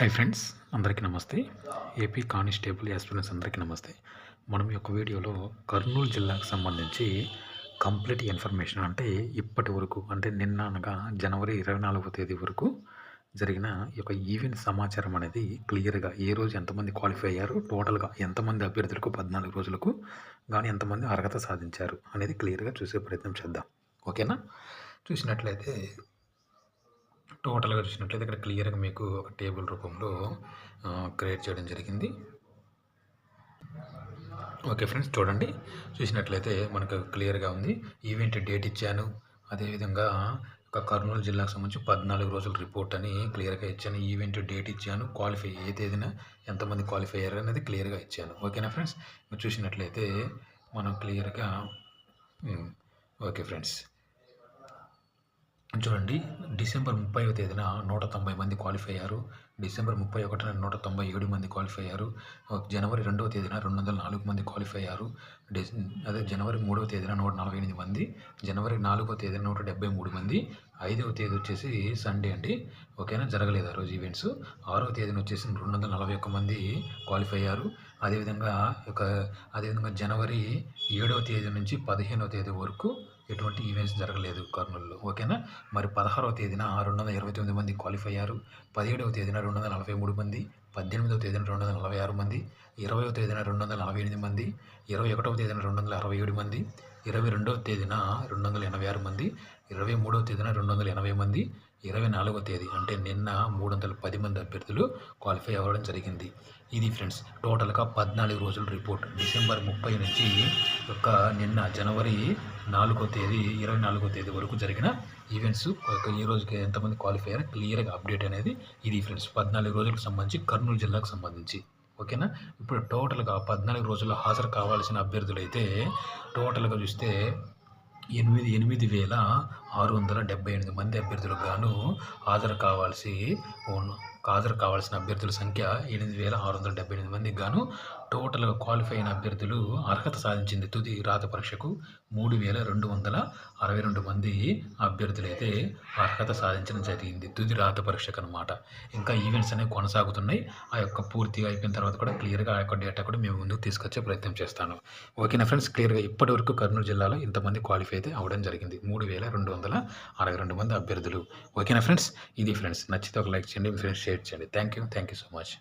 Hi friends అందరికీ నమస్తే. AP constable aspirants అందరికీ నమస్తే. మనం ఈ యొక్క వీడియోలో కర్నూలు జిల్లాకు సంబంధించి కంప్లీట్ ఇన్ఫర్మేషన్ అంటే ఇప్పటి వరకు అంటే నిన్న అనగా జనవరి ఇరవై నాలుగవ తేదీ వరకు జరిగిన ఈ యొక్క ఈవెంట్ సమాచారం అనేది క్లియర్గా ఏ రోజు ఎంతమంది క్వాలిఫై అయ్యారు టోటల్గా ఎంతమంది అభ్యర్థులకు పద్నాలుగు రోజులకు కానీ ఎంతమంది అర్హత సాధించారు అనేది క్లియర్గా చూసే ప్రయత్నం చేద్దాం. ఓకేనా చూసినట్లయితే టోటల్గా చూసినట్లయితే ఇక్కడ క్లియర్గా మీకు ఒక టేబుల్ రూపంలో క్రియేట్ చేయడం జరిగింది. ఓకే ఫ్రెండ్స్ చూడండి. చూసినట్లయితే మనకు క్లియర్గా ఉంది. ఈవెంట్ డేట్ ఇచ్చాను. అదేవిధంగా ఒక కర్నూలు జిల్లాకు సంబంధించి పద్నాలుగు రోజుల రిపోర్ట్ అని క్లియర్గా ఇచ్చాను. ఈవెంట్ డేట్ ఇచ్చాను. క్వాలిఫై ఏ తేదీన ఎంతమంది క్వాలిఫై అయ్యారు అనేది క్లియర్గా ఇచ్చాను. ఓకేనా ఫ్రెండ్స్? చూసినట్లయితే మనం క్లియర్గా ఓకే ఫ్రెండ్స్. చూడండి. డిసెంబర్ ముప్పైవ తేదీన నూట తొంభై మంది క్వాలిఫై అయ్యారు. డిసెంబర్ ముప్పై ఒకటిన నూట తొంభై ఏడు మంది క్వాలిఫై అయ్యారు. జనవరి రెండవ తేదీన రెండు వందల నాలుగు మంది క్వాలిఫై అయ్యారు. డిస్ అదే జనవరి మూడవ తేదీన నూట నలభై ఎనిమిది మంది జనవరి నాలుగవ తేదీన నూట డెబ్బై మూడు మంది ఐదవ తేదీ వచ్చేసి సండే అండి. ఓకేనా? జరగలేదు ఆ రోజు ఈవెంట్స్ ఆరవ తేదీన వచ్చేసి రెండు వందల నలభై ఒక్క మంది క్వాలిఫై అయ్యారు. అదేవిధంగా ఒక అదేవిధంగా జనవరి ఏడవ తేదీ నుంచి పదిహేనవ తేదీ వరకు ఎటువంటి ఈవెంట్స్ జరగలేదు కర్నూలులో. ఓకేనా? మరి పదహారవ తేదీన రెండు వందల ఇరవై తొమ్మిది మంది క్వాలిఫై అయ్యారు. పదిహేడవ తేదీన రెండు వందల నలభై మూడు మంది పద్దెనిమిదవ తేదీన రెండు వందల నలభై ఆరు మంది ఇరవయవ తేదీన రెండు వందల నలభై ఎనిమిది మంది ఇరవై ఒకటవ తేదీన రెండు వందల అరవై ఏడు మంది ఇరవై రెండవ తేదీన రెండు వందల ఎనభై ఆరు మంది ఇరవై మూడవ తేదీన రెండు వందల ఎనభై మంది ఇరవై నాలుగవ తేదీ అంటే నిన్న మూడు వందల పది మంది అభ్యర్థులు క్వాలిఫై అవ్వడం జరిగింది. ఇది ఫ్రెండ్స్ టోటల్గా పద్నాలుగు రోజుల రిపోర్ట్ డిసెంబర్ ముప్పై నుంచి యొక్క నిన్న జనవరి నాలుగో తేదీ ఇరవై నాలుగో తేదీ వరకు జరిగిన ఈవెంట్స్ ఈ రోజుకి ఎంతమంది క్వాలిఫై అయ్యారో? క్లియర్గా అప్డేట్ అనేది ఇది ఫ్రెండ్స్ పద్నాలుగు రోజులకు సంబంధించి కర్నూలు జిల్లాకు సంబంధించి. ఓకేనా ఇప్పుడు టోటల్గా పద్నాలుగు రోజుల్లో హాజరు కావాల్సిన అభ్యర్థులు అయితే టోటల్గా చూస్తే ఎనిమిది ఎనిమిది వేల ఆరు వందల డెబ్బై ఎనిమిది మంది అభ్యర్థులకు గాను హాజరు కావాల్సి హాజరు కావాల్సిన అభ్యర్థుల సంఖ్య ఎనిమిది వేల ఆరు వందల డెబ్బై ఎనిమిది మందికి గాను టోటల్గా క్వాలిఫై అయిన అభ్యర్థులు అర్హత సాధించింది తుది రాత పరీక్షకు మూడు వేల రెండు వందల అరవై రెండు మంది అభ్యర్థులైతే అర్హత సాధించడం జరిగింది. తుది రాత పరీక్షకు అనమాట ఇంకా ఈవెంట్స్ అనేవి కొనసాగుతున్నాయి. ఆ యొక్క పూర్తిగా అయిపోయిన తర్వాత కూడా క్లియర్గా ఆ యొక్క డేటా కూడా మేము ముందుకు తీసుకొచ్చే ప్రయత్నం చేస్తాను. ఓకేనా ఫ్రెండ్స్ క్లియర్గా ఇప్పటి వరకు కర్నూలు జిల్లాలో ఇంతమంది క్వాలిఫై అయితే అవ్వడం జరిగింది. మూడు వేల రెండు వందల అరవై రెండు మంది అభ్యర్థులు. ఓకేనా ఫ్రెండ్స్ ఇది ఫ్రెండ్స్. నచ్చితే ఒక లైక్ చేయండి. మీ friends shared, Thank you. Thank you so much.